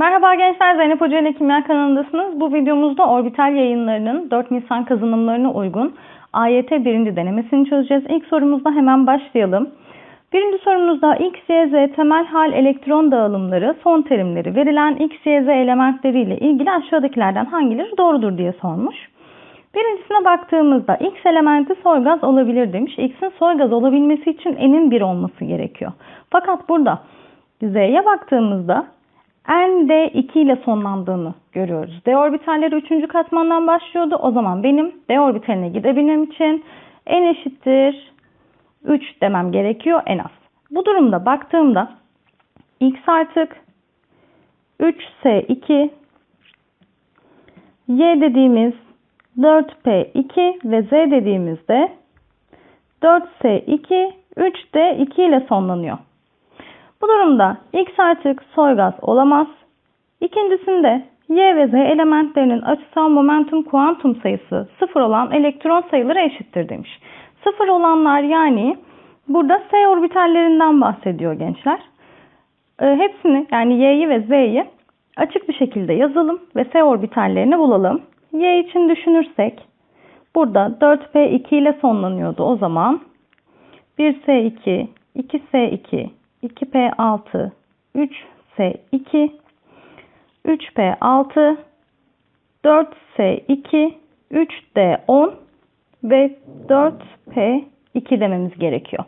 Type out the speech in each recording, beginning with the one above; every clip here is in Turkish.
Merhaba gençler, Zeynep Hoca ile Kimya kanalındasınız. Bu videomuzda orbital yayınlarının 4 Nisan kazanımlarına uygun AYT birinci denemesini çözeceğiz. İlk sorumuzda hemen başlayalım. Birinci sorumuzda X, Y, Z temel hal elektron dağılımları son terimleri verilen X, Y, Z elementleriyle ilgili aşağıdakilerden hangileri doğrudur diye sormuş. Birincisine baktığımızda X elementi soy gaz olabilir demiş. X'in soy gaz olabilmesi için N'in 1 olması gerekiyor. Fakat burada Z'ye baktığımızda N de 2 ile sonlandığını görüyoruz. D orbitalleri 3. katmandan başlıyordu. O zaman benim D orbitaline gidebilmem için N eşittir 3 demem gerekiyor en az. Bu durumda baktığımda X artık 3S2 Y dediğimiz 4P2 ve Z dediğimizde 4S2 3D2 ile sonlanıyor. Bu durumda X artık soy gaz olamaz. İkincisinde Y ve Z elementlerinin açısal momentum kuantum sayısı sıfır olan elektron sayıları eşittir demiş. Sıfır olanlar yani burada S orbitallerinden bahsediyor gençler. E, hepsini yani Y'yi ve Z'yi açık bir şekilde yazalım ve S orbitallerini bulalım. Y için düşünürsek burada 4P2 ile sonlanıyordu o zaman. 1S2, 2S2, 2P6, 3S2, 3P6, 4S2, 3D10 ve 4P2 dememiz gerekiyor.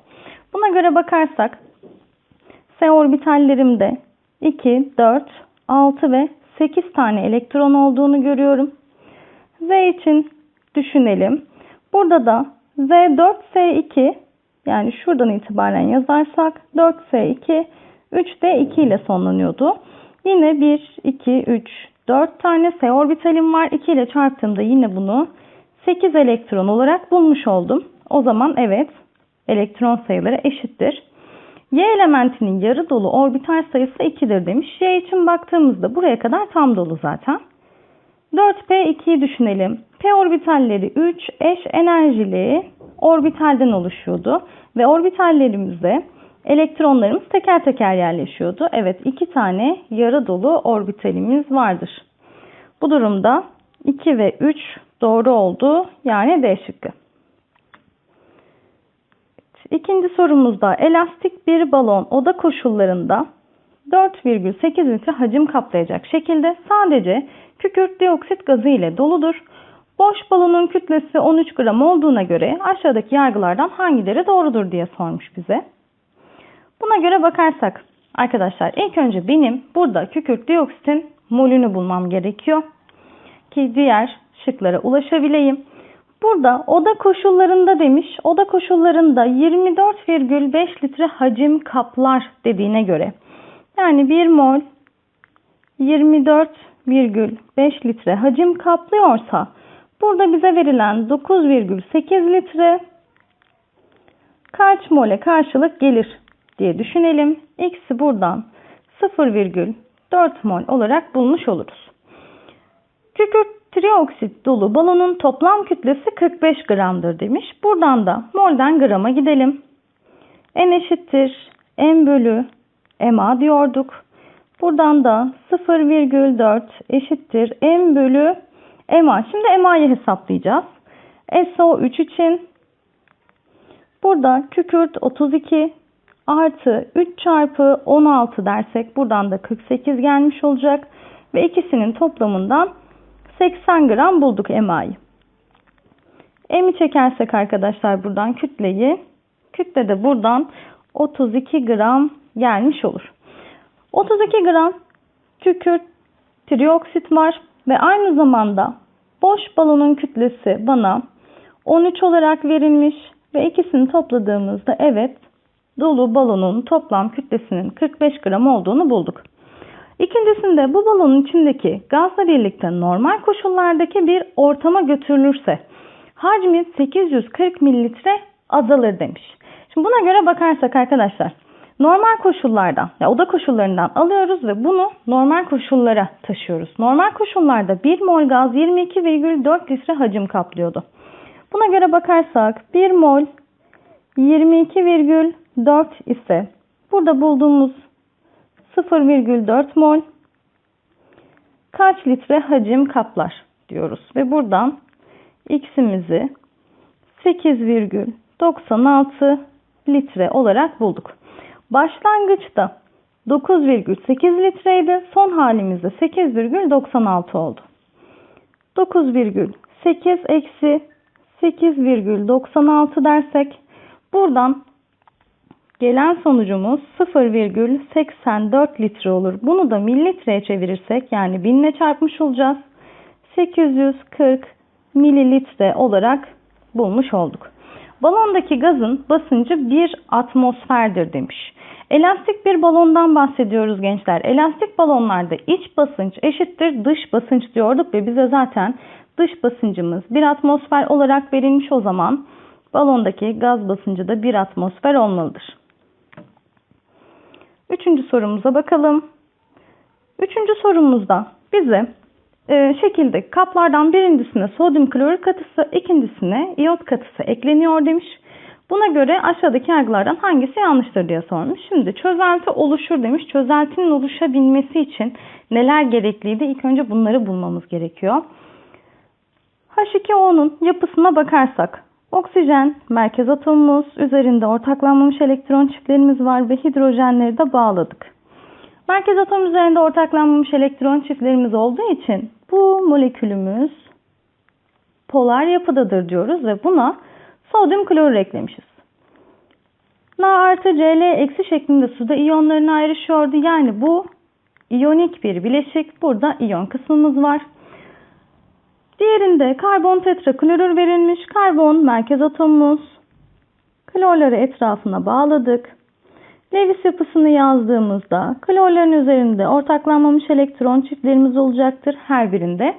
Buna göre bakarsak S orbitallerimde 2, 4, 6 ve 8 tane elektron olduğunu görüyorum. Z için düşünelim. Burada da Z4S2 yani şuradan itibaren yazarsak 4S2 3D2 ile sonlanıyordu. Yine 1, 2, 3, 4 tane S orbitalim var. 2 ile çarptığımda yine bunu 8 elektron olarak bulmuş oldum. O zaman evet elektron sayıları eşittir. Y elementinin yarı dolu orbital sayısı 2'dir demiş. Y için baktığımızda buraya kadar tam dolu zaten. 4P2'yi düşünelim. P orbitalleri 3 eş enerjili orbitalden oluşuyordu. Ve orbitallerimizde elektronlarımız teker teker yerleşiyordu. Evet iki tane yarı dolu orbitalimiz vardır. Bu durumda 2 ve 3 doğru oldu. Yani D şıkkı. İkinci sorumuzda elastik bir balon oda koşullarında 4,8 litre hacim kaplayacak şekilde sadece kükürt dioksit gazı ile doludur. Boş balonun kütlesi 13 gram olduğuna göre aşağıdaki yargılardan hangileri doğrudur diye sormuş bize. Buna göre bakarsak arkadaşlar ilk önce benim burada kükürt dioksitin molünü bulmam gerekiyor. Ki diğer şıklara ulaşabileyim. Burada oda koşullarında demiş. Oda koşullarında 24,5 litre hacim kaplar dediğine göre. Yani 1 mol 24,5 litre hacim kaplıyorsa burada bize verilen 9,8 litre kaç mole karşılık gelir diye düşünelim. X'i buradan 0,4 mol olarak bulmuş oluruz. Kükürt trioksit dolu balonun toplam kütlesi 45 gramdır demiş. Buradan da molden grama gidelim. N eşittir M bölü MA diyorduk. Buradan da 0,4 eşittir M bölü MA. Şimdi MA'yı hesaplayacağız. SO3 için burada kükürt 32 artı 3 çarpı 16 dersek buradan da 48 gelmiş olacak. Ve ikisinin toplamından 80 gram bulduk MA'yı. M'i çekersek arkadaşlar buradan kütleyi. Kütle de buradan 32 gram gelmiş olur. 32 gram kükürt trioksit var ve aynı zamanda boş balonun kütlesi bana 13 olarak verilmiş ve ikisini topladığımızda evet dolu balonun toplam kütlesinin 45 gram olduğunu bulduk. İkincisinde bu balonun içindeki gazla birlikte normal koşullardaki bir ortama götürülürse hacmi 840 mililitre azalır demiş. Şimdi buna göre bakarsak arkadaşlar normal koşullardan ya oda koşullarından alıyoruz ve bunu normal koşullara taşıyoruz. Normal koşullarda 1 mol gaz 22,4 litre hacim kaplıyordu. Buna göre bakarsak 1 mol 22,4 ise burada bulduğumuz 0,4 mol kaç litre hacim kaplar diyoruz. Ve buradan x'imizi 8,96 litre olarak bulduk. Başlangıçta 9,8 litreydi. Son halimizde 8,96 oldu. 9,8 eksi 8,96 dersek buradan gelen sonucumuz 0,84 litre olur. Bunu da mililitreye çevirirsek yani binle çarpmış olacağız. 840 mililitre olarak bulmuş olduk. Balondaki gazın basıncı 1 atmosferdir demiş. Elastik bir balondan bahsediyoruz gençler. Elastik balonlarda iç basınç eşittir dış basınç diyorduk ve bize zaten dış basıncımız 1 atmosfer olarak verilmiş o zaman balondaki gaz basıncı da 1 atmosfer olmalıdır. Üçüncü sorumuza bakalım. Üçüncü sorumuzda bize e, şekilde kaplardan birincisine sodyum klorür katısı, ikincisine iot katısı ekleniyor demiş. Buna göre aşağıdaki yargılardan hangisi yanlıştır diye sormuş. Şimdi çözelti oluşur demiş. Çözeltinin oluşabilmesi için neler gerekliydi? İlk önce bunları bulmamız gerekiyor. H2O'nun yapısına bakarsak oksijen merkez atomumuz üzerinde ortaklanmamış elektron çiftlerimiz var ve hidrojenleri de bağladık. Merkez atom üzerinde ortaklanmamış elektron çiftlerimiz olduğu için bu molekülümüz polar yapıdadır diyoruz ve buna sodyum klorür eklemişiz. Na artı Cl eksi şeklinde suda iyonlarına ayrışıyordu. Yani bu iyonik bir bileşik. Burada iyon kısmımız var. Diğerinde karbon tetraklorür verilmiş. Karbon merkez atomumuz. Klorları etrafına bağladık. Lewis yapısını yazdığımızda klorların üzerinde ortaklanmamış elektron çiftlerimiz olacaktır her birinde.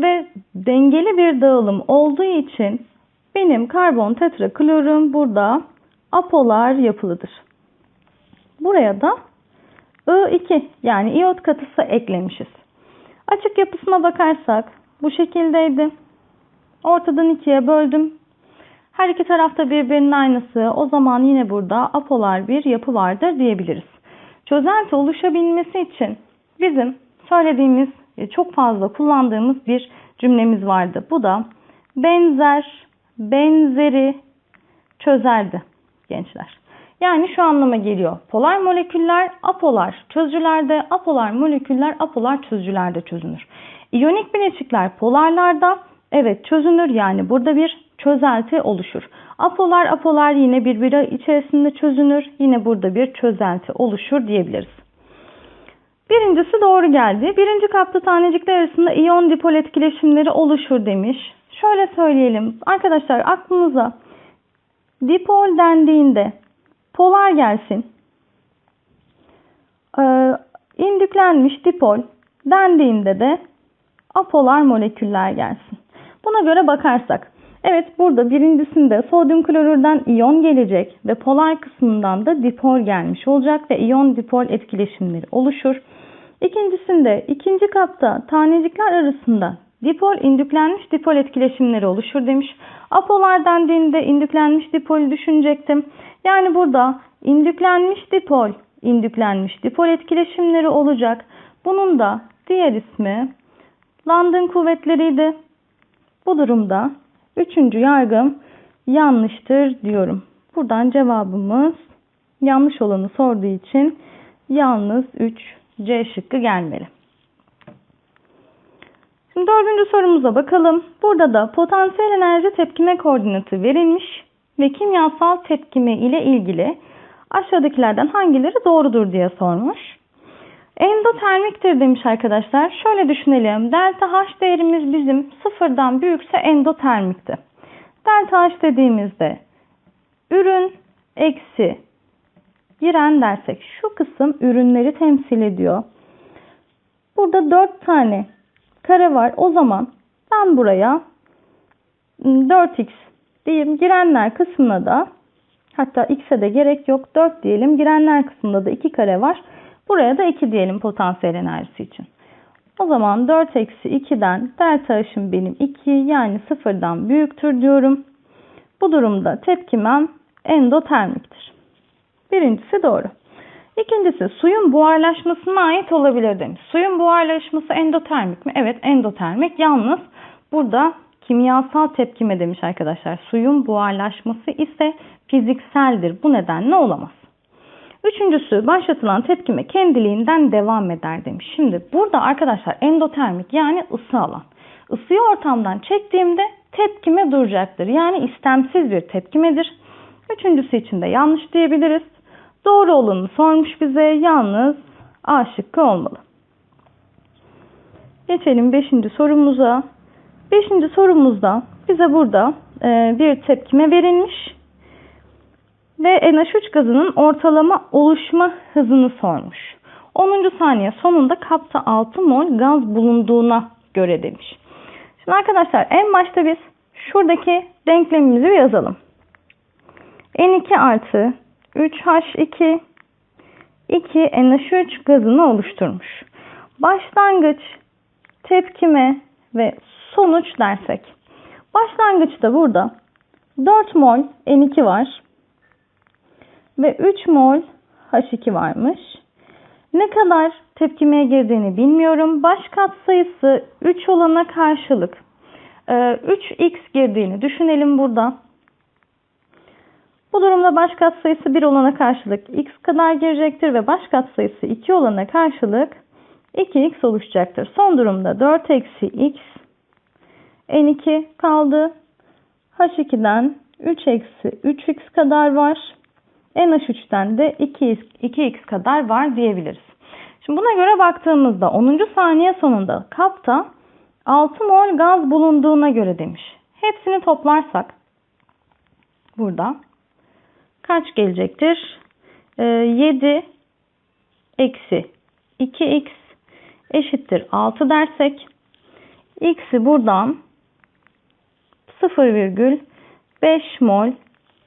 Ve dengeli bir dağılım olduğu için benim karbon tetraklorüm burada apolar yapılıdır. Buraya da I2 yani iot katısı eklemişiz. Açık yapısına bakarsak bu şekildeydi. Ortadan ikiye böldüm. Her iki tarafta birbirinin aynısı. O zaman yine burada apolar bir yapı vardır diyebiliriz. Çözelti oluşabilmesi için bizim söylediğimiz çok fazla kullandığımız bir cümlemiz vardı. Bu da benzer, benzeri çözerdi gençler. Yani şu anlama geliyor. Polar moleküller apolar çözücülerde, apolar moleküller apolar çözücülerde çözünür. İyonik bileşikler polarlarda evet çözünür yani burada bir çözelti oluşur. Apolar apolar yine birbiri içerisinde çözünür. Yine burada bir çözelti oluşur diyebiliriz. Birincisi doğru geldi. Birinci kapta tanecikler arasında iyon dipol etkileşimleri oluşur demiş. Şöyle söyleyelim. Arkadaşlar aklınıza dipol dendiğinde polar gelsin. Ee, indüklenmiş dipol dendiğinde de apolar moleküller gelsin. Buna göre bakarsak Evet burada birincisinde sodyum klorürden iyon gelecek ve polar kısmından da dipol gelmiş olacak ve iyon dipol etkileşimleri oluşur. İkincisinde ikinci kapta tanecikler arasında dipol indüklenmiş dipol etkileşimleri oluşur demiş. Apolar dendiğinde indüklenmiş dipol düşünecektim. Yani burada indüklenmiş dipol, indüklenmiş dipol etkileşimleri olacak. Bunun da diğer ismi London kuvvetleriydi. Bu durumda Üçüncü yargım yanlıştır diyorum. Buradan cevabımız yanlış olanı sorduğu için yalnız 3 C şıkkı gelmeli. Şimdi dördüncü sorumuza bakalım. Burada da potansiyel enerji tepkime koordinatı verilmiş ve kimyasal tepkime ile ilgili aşağıdakilerden hangileri doğrudur diye sormuş. Endotermiktir demiş arkadaşlar. Şöyle düşünelim. Delta H değerimiz bizim sıfırdan büyükse endotermikti. Delta H dediğimizde ürün eksi giren dersek şu kısım ürünleri temsil ediyor. Burada 4 tane kare var. O zaman ben buraya 4x diyeyim. Girenler kısmına da hatta x'e de gerek yok. 4 diyelim. Girenler kısmında da 2 kare var. Buraya da 2 diyelim potansiyel enerjisi için. O zaman 4 eksi 2'den delta H'ım benim 2 yani sıfırdan büyüktür diyorum. Bu durumda tepkimem endotermiktir. Birincisi doğru. İkincisi suyun buharlaşmasına ait olabilir demiş. Suyun buharlaşması endotermik mi? Evet endotermik. Yalnız burada kimyasal tepkime demiş arkadaşlar. Suyun buharlaşması ise fizikseldir. Bu nedenle olamaz. Üçüncüsü başlatılan tepkime kendiliğinden devam eder demiş. Şimdi burada arkadaşlar endotermik yani ısı alan. Isıyı ortamdan çektiğimde tepkime duracaktır. Yani istemsiz bir tepkimedir. Üçüncüsü için de yanlış diyebiliriz. Doğru olanı sormuş bize. Yalnız A şıkkı olmalı. Geçelim 5. sorumuza. 5. sorumuzda bize burada e, bir tepkime verilmiş ve NH3 gazının ortalama oluşma hızını sormuş. 10. saniye sonunda kapta 6 mol gaz bulunduğuna göre demiş. Şimdi arkadaşlar en başta biz şuradaki denklemimizi yazalım. N2 artı 3H2 2 NH3 gazını oluşturmuş. Başlangıç, tepkime ve sonuç dersek. Başlangıçta burada 4 mol N2 var ve 3 mol H2 varmış. Ne kadar tepkimeye girdiğini bilmiyorum. Baş katsayısı 3 olana karşılık 3x e, girdiğini düşünelim burada. Bu durumda baş katsayısı 1 olana karşılık x kadar girecektir ve baş katsayısı 2 olana karşılık 2x oluşacaktır. Son durumda 4 eksi x n2 kaldı. h2'den 3 eksi 3x kadar var. NH3'ten de 2x, 2x kadar var diyebiliriz. Şimdi buna göre baktığımızda 10. saniye sonunda kapta 6 mol gaz bulunduğuna göre demiş. Hepsini toplarsak burada kaç gelecektir? Ee, 7 eksi 2x eşittir 6 dersek x'i buradan 0,5 mol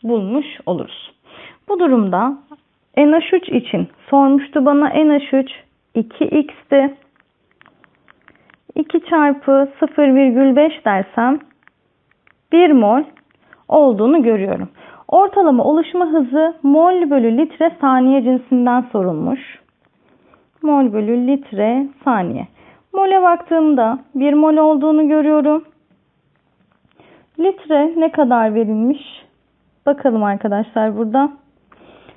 bulmuş oluruz. Bu durumda NH3 için sormuştu bana NH3 2x'ti. 2 çarpı 0,5 dersem 1 mol olduğunu görüyorum. Ortalama oluşma hızı mol bölü litre saniye cinsinden sorulmuş. Mol bölü litre saniye. Mole baktığımda 1 mol olduğunu görüyorum. Litre ne kadar verilmiş? Bakalım arkadaşlar burada.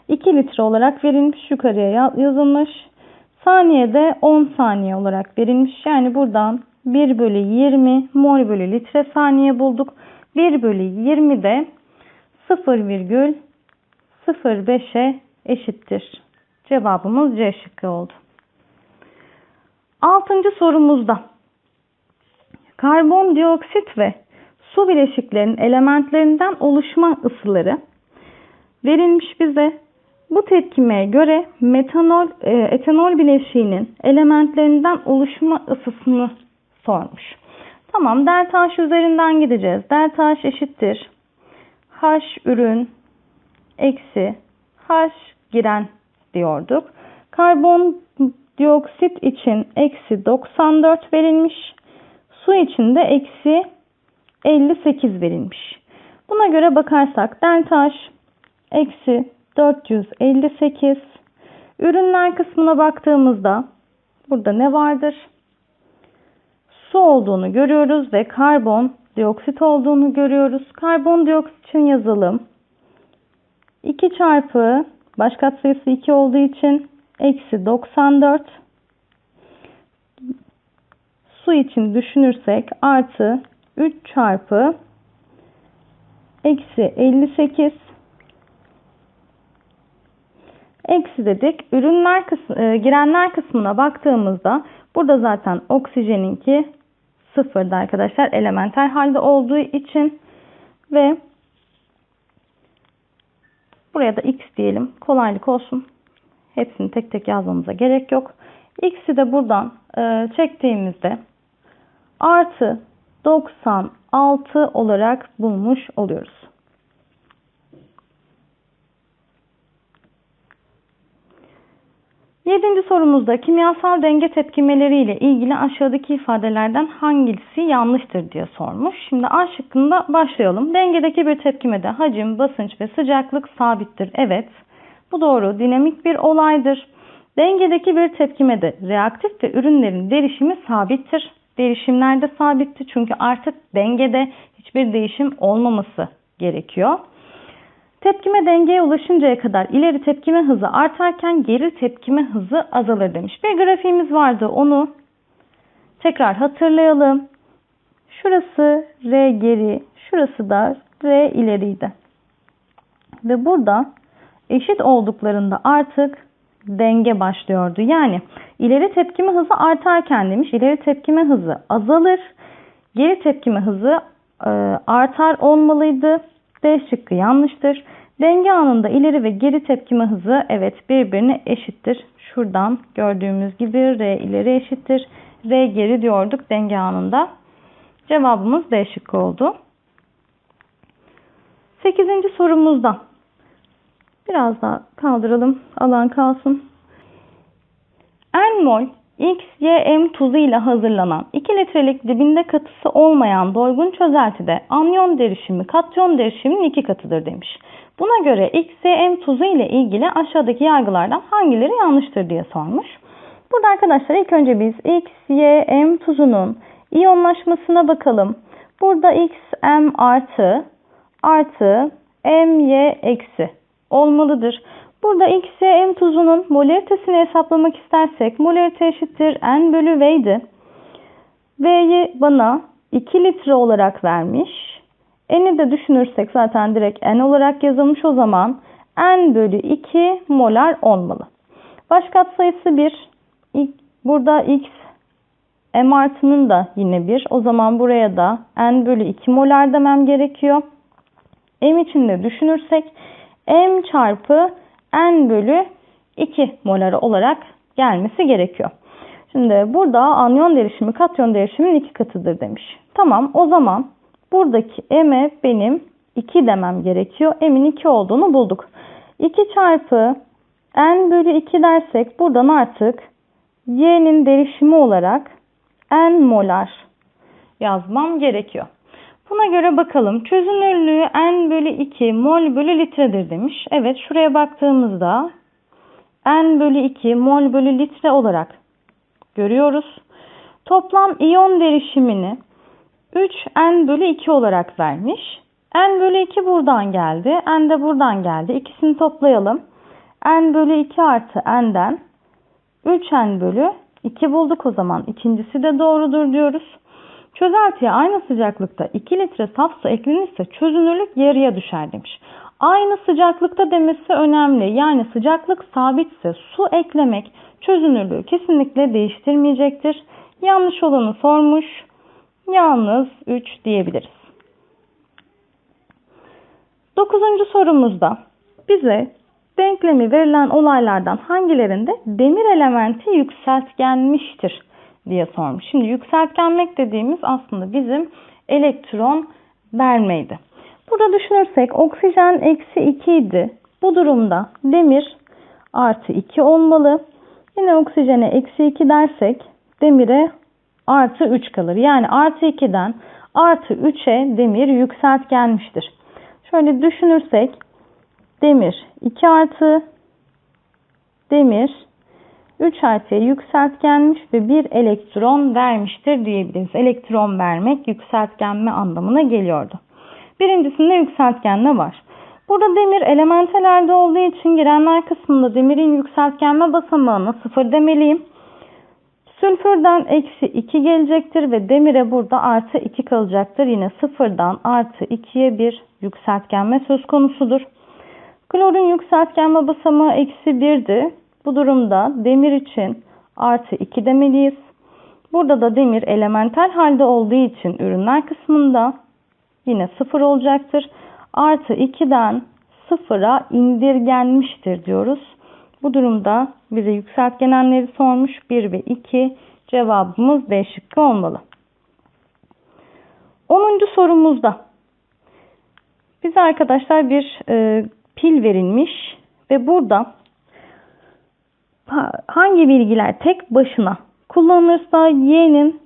2 litre olarak verilmiş yukarıya yazılmış. Saniyede 10 saniye olarak verilmiş. Yani buradan 1 bölü 20 mol bölü litre saniye bulduk. 1 bölü 20 de 0,05'e eşittir. Cevabımız C şıkkı oldu. Altıncı sorumuzda karbondioksit ve su bileşiklerinin elementlerinden oluşma ısıları verilmiş bize. Bu tepkimeye göre metanol, e, etanol bileşiğinin elementlerinden oluşma ısısını sormuş. Tamam delta H üzerinden gideceğiz. Delta H eşittir. H ürün eksi H giren diyorduk. Karbon dioksit için eksi 94 verilmiş. Su için de eksi 58 verilmiş. Buna göre bakarsak delta H eksi 458. Ürünler kısmına baktığımızda burada ne vardır? Su olduğunu görüyoruz ve karbon dioksit olduğunu görüyoruz. Karbon dioksit için yazalım. 2 çarpı baş katsayısı 2 olduğu için eksi 94 su için düşünürsek artı 3 çarpı eksi 58 Eksi dedik. Ürünler kısmı, e, girenler kısmına baktığımızda burada zaten oksijeninki sıfırda arkadaşlar. Elementer halde olduğu için ve buraya da x diyelim. Kolaylık olsun. Hepsini tek tek yazmamıza gerek yok. X'i de buradan e, çektiğimizde artı 96 olarak bulmuş oluyoruz. Yedinci sorumuzda kimyasal denge tepkimeleri ile ilgili aşağıdaki ifadelerden hangisi yanlıştır diye sormuş. Şimdi A şıkkında başlayalım. Dengedeki bir tepkimede hacim, basınç ve sıcaklık sabittir. Evet. Bu doğru. Dinamik bir olaydır. Dengedeki bir tepkimede reaktif ve ürünlerin derişimi sabittir. Derişimler de sabitti çünkü artık dengede hiçbir değişim olmaması gerekiyor. Tepkime dengeye ulaşıncaya kadar ileri tepkime hızı artarken geri tepkime hızı azalır demiş. Bir grafiğimiz vardı onu tekrar hatırlayalım. Şurası R geri, şurası da R ileriydi. Ve burada eşit olduklarında artık denge başlıyordu. Yani ileri tepkime hızı artarken demiş ileri tepkime hızı azalır. Geri tepkime hızı e, artar olmalıydı. D şıkkı yanlıştır. Denge anında ileri ve geri tepkime hızı evet birbirine eşittir. Şuradan gördüğümüz gibi R ileri eşittir. R geri diyorduk denge anında. Cevabımız D şıkkı oldu. Sekizinci sorumuzda biraz daha kaldıralım alan kalsın. N mol X, Y, M tuzu ile hazırlanan 2 litrelik dibinde katısı olmayan doygun çözeltide anyon derişimi katyon derişiminin iki katıdır demiş. Buna göre X, Y, M tuzu ile ilgili aşağıdaki yargılardan hangileri yanlıştır diye sormuş. Burada arkadaşlar ilk önce biz X, Y, M tuzunun iyonlaşmasına bakalım. Burada X, M artı artı M, Y eksi olmalıdır. Burada X, Y, M tuzunun molaritesini hesaplamak istersek molarite eşittir N bölü V'ydi. V'yi bana 2 litre olarak vermiş. N'i de düşünürsek zaten direkt N olarak yazılmış o zaman N bölü 2 molar olmalı. Baş sayısı 1. Burada X M artının da yine 1. O zaman buraya da N bölü 2 molar demem gerekiyor. M için de düşünürsek M çarpı N bölü 2 molar olarak gelmesi gerekiyor. Şimdi burada anyon derişimi katyon derişimin iki katıdır demiş. Tamam o zaman buradaki M'e benim 2 demem gerekiyor. M'in 2 olduğunu bulduk. 2 çarpı N bölü 2 dersek buradan artık Y'nin derişimi olarak N molar yazmam gerekiyor. Buna göre bakalım. Çözünürlüğü N bölü 2 mol bölü litredir demiş. Evet şuraya baktığımızda N bölü 2 mol bölü litre olarak görüyoruz. Toplam iyon derişimini 3 N bölü 2 olarak vermiş. N bölü 2 buradan geldi. N de buradan geldi. İkisini toplayalım. N bölü 2 artı N'den 3 N bölü 2 bulduk o zaman. İkincisi de doğrudur diyoruz. Çözeltiye aynı sıcaklıkta 2 litre saf su eklenirse çözünürlük yarıya düşer demiş. Aynı sıcaklıkta demesi önemli. Yani sıcaklık sabitse su eklemek çözünürlüğü kesinlikle değiştirmeyecektir. Yanlış olanı sormuş. Yalnız 3 diyebiliriz. Dokuzuncu sorumuzda bize denklemi verilen olaylardan hangilerinde demir elementi yükseltgenmiştir diye sormuş. Şimdi yükseltgenmek dediğimiz aslında bizim elektron vermeydi. Burada düşünürsek oksijen eksi 2 idi. Bu durumda demir artı 2 olmalı. Yine oksijene eksi 2 dersek demire artı 3 kalır. Yani artı 2'den artı 3'e demir yükseltgenmiştir. Şöyle düşünürsek demir 2 artı demir 3 artıya yükseltgenmiş ve bir elektron vermiştir diyebiliriz. Elektron vermek yükseltgenme anlamına geliyordu. Birincisinde yükseltgenme var. Burada demir elementelerde olduğu için girenler kısmında demirin yükseltgenme basamağını sıfır demeliyim. Sülfürden eksi 2 gelecektir ve demire burada artı 2 kalacaktır. Yine sıfırdan artı 2'ye bir yükseltgenme söz konusudur. Klorun yükseltgenme basamağı eksi 1'di. Bu durumda demir için artı 2 demeliyiz. Burada da demir elementel halde olduğu için ürünler kısmında yine 0 olacaktır. Artı 2'den 0'a indirgenmiştir diyoruz. Bu durumda bize yükseltgenenleri sormuş. 1 ve 2 cevabımız D şıkkı olmalı. 10. sorumuzda bize arkadaşlar bir e, pil verilmiş ve burada hangi bilgiler tek başına kullanılırsa y'nin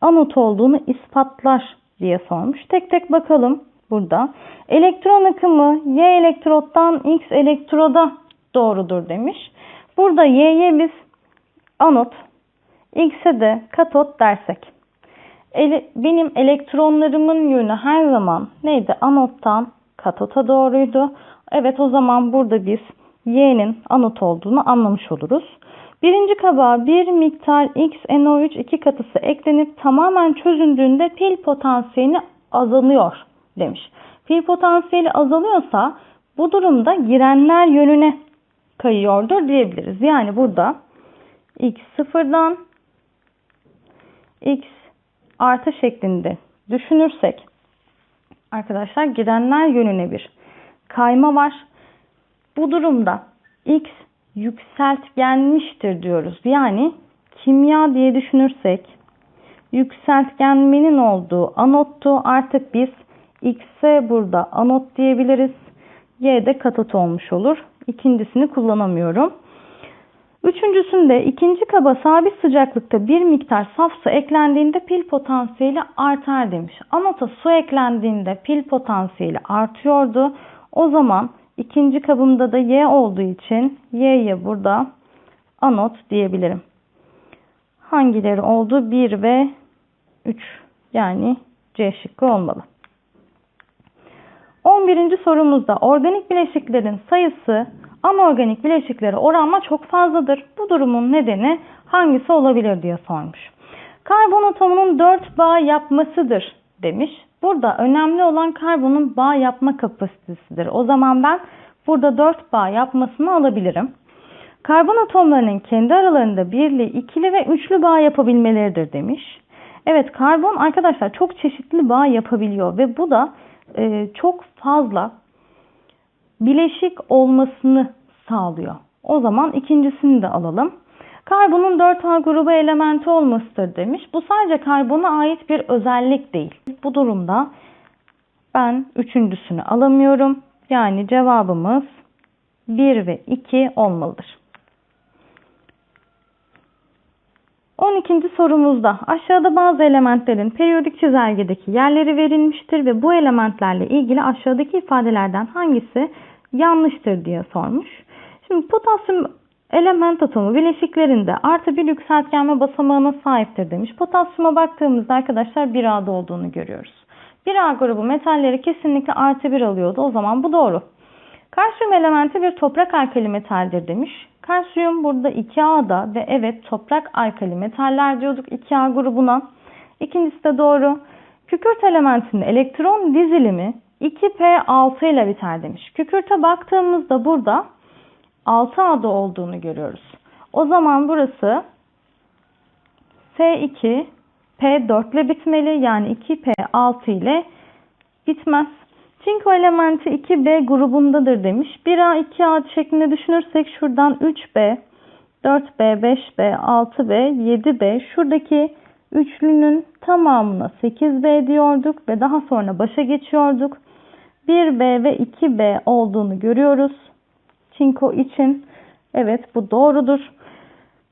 anot olduğunu ispatlar diye sormuş. Tek tek bakalım burada. Elektron akımı y elektrottan x elektroda doğrudur demiş. Burada Y'ye biz anot, X'e de katot dersek. Ele, benim elektronlarımın yönü her zaman neydi? Anottan katota doğruydu. Evet o zaman burada biz Y'nin anot olduğunu anlamış oluruz. Birinci kaba bir miktar X NO3 iki katısı eklenip tamamen çözündüğünde pil potansiyeli azalıyor demiş. Pil potansiyeli azalıyorsa bu durumda girenler yönüne kayıyordur diyebiliriz. Yani burada X sıfırdan X artı şeklinde düşünürsek arkadaşlar girenler yönüne bir kayma var. Bu durumda X yükseltgenmiştir diyoruz. Yani kimya diye düşünürsek yükseltgenmenin olduğu anottu. Artık biz X'e burada anot diyebiliriz. Y de katot olmuş olur. İkincisini kullanamıyorum. Üçüncüsünde ikinci kaba sabit sıcaklıkta bir miktar saf su eklendiğinde pil potansiyeli artar demiş. Anota su eklendiğinde pil potansiyeli artıyordu. O zaman ikinci kabımda da Y olduğu için Y'ye burada anot diyebilirim. Hangileri oldu? 1 ve 3 yani C şıkkı olmalı. 11. sorumuzda organik bileşiklerin sayısı anorganik bileşiklere oranla çok fazladır. Bu durumun nedeni hangisi olabilir diye sormuş. Karbon atomunun 4 bağ yapmasıdır demiş. Burada önemli olan karbonun bağ yapma kapasitesidir. O zaman ben burada 4 bağ yapmasını alabilirim. Karbon atomlarının kendi aralarında birli, ikili ve üçlü bağ yapabilmeleridir demiş. Evet karbon arkadaşlar çok çeşitli bağ yapabiliyor ve bu da e, çok fazla bileşik olmasını sağlıyor. O zaman ikincisini de alalım. Karbonun 4A grubu elementi olmasıdır demiş. Bu sadece karbona ait bir özellik değil. Bu durumda ben üçüncüsünü alamıyorum. Yani cevabımız 1 ve 2 olmalıdır. 12. sorumuzda aşağıda bazı elementlerin periyodik çizelgedeki yerleri verilmiştir ve bu elementlerle ilgili aşağıdaki ifadelerden hangisi yanlıştır diye sormuş. Şimdi potasyum element atomu bileşiklerinde artı bir yükseltgenme basamağına sahiptir demiş. Potasyuma baktığımızda arkadaşlar 1A'da olduğunu görüyoruz. 1A grubu metalleri kesinlikle artı 1 alıyordu. O zaman bu doğru. Kalsiyum elementi bir toprak alkali metaldir demiş. Kalsiyum burada 2A'da ve evet toprak alkali metaller diyorduk 2A grubuna. İkincisi de doğru. Kükürt elementinin elektron dizilimi 2P6 ile biter demiş. Kükürte baktığımızda burada 6A'da olduğunu görüyoruz. O zaman burası S2 P4 ile bitmeli. Yani 2P6 ile bitmez. Çinko elementi 2B grubundadır demiş. 1A 2A şeklinde düşünürsek şuradan 3B, 4B, 5B, 6B, 7B şuradaki üçlünün tamamına 8B diyorduk ve daha sonra başa geçiyorduk. 1B ve 2B olduğunu görüyoruz. Çinko için evet bu doğrudur.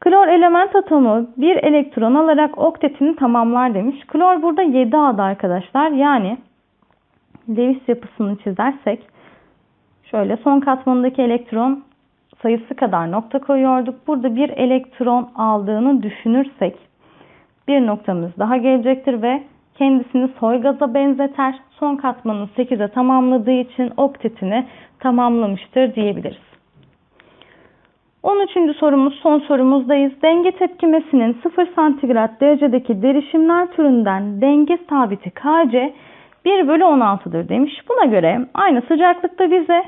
Klor element atomu bir elektron alarak oktetini tamamlar demiş. Klor burada 7A'da arkadaşlar. Yani Lewis yapısını çizersek şöyle son katmanındaki elektron sayısı kadar nokta koyuyorduk. Burada bir elektron aldığını düşünürsek bir noktamız daha gelecektir ve kendisini soy gaza benzeter. Son katmanını 8'e tamamladığı için oktetini tamamlamıştır diyebiliriz. 13. sorumuz son sorumuzdayız. Denge tepkimesinin 0 santigrat derecedeki derişimler türünden denge sabiti Kc 1 bölü 16'dır demiş. Buna göre aynı sıcaklıkta bize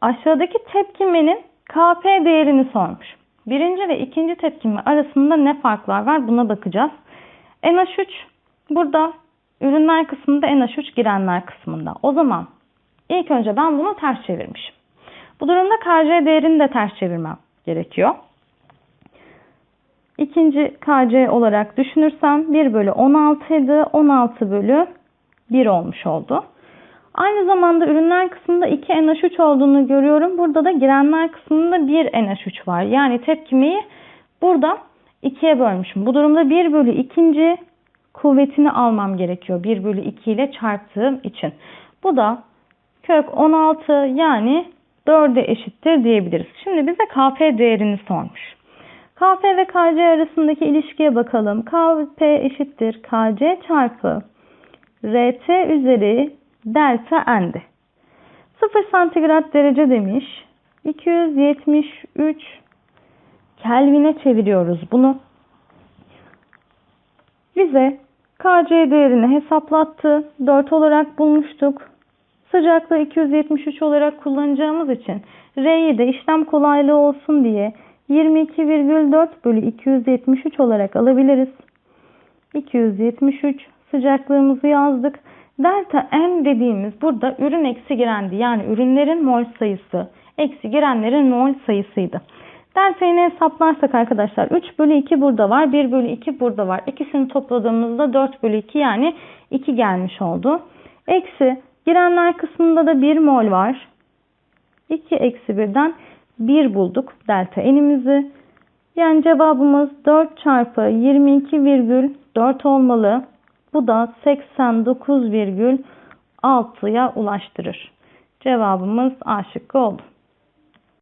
aşağıdaki tepkimenin Kp değerini sormuş. Birinci ve ikinci tepkime arasında ne farklar var buna bakacağız. NH3 burada ürünler kısmında NH3 girenler kısmında. O zaman ilk önce ben bunu ters çevirmişim. Bu durumda Kc değerini de ters çevirmem gerekiyor. İkinci KC olarak düşünürsem 1 bölü 16 idi. 16 bölü 1 olmuş oldu. Aynı zamanda ürünler kısmında 2 NH3 olduğunu görüyorum. Burada da girenler kısmında 1 NH3 var. Yani tepkimeyi burada 2'ye bölmüşüm. Bu durumda 1 bölü 2. kuvvetini almam gerekiyor. 1 bölü 2 ile çarptığım için. Bu da kök 16 yani 4'e eşittir diyebiliriz. Şimdi bize Kp değerini sormuş. Kp ve Kc arasındaki ilişkiye bakalım. Kp eşittir Kc çarpı Rt üzeri delta n'di. 0 santigrat derece demiş. 273 Kelvin'e çeviriyoruz bunu. Bize Kc değerini hesaplattı. 4 olarak bulmuştuk. Sıcaklığı 273 olarak kullanacağımız için R'yi de işlem kolaylığı olsun diye 22,4 bölü 273 olarak alabiliriz. 273 sıcaklığımızı yazdık. Delta N dediğimiz burada ürün eksi girendi. Yani ürünlerin mol sayısı eksi girenlerin mol sayısıydı. Delta'yı hesaplarsak arkadaşlar 3 bölü 2 burada var. 1 bölü 2 burada var. İkisini topladığımızda 4 bölü 2 yani 2 gelmiş oldu. Eksi girenler kısmında da 1 mol var. 2 eksi 1'den 1 bulduk delta n'imizi. Yani cevabımız 4 çarpı 22,4 olmalı. Bu da 89,6'ya ulaştırır. Cevabımız A şıkkı oldu.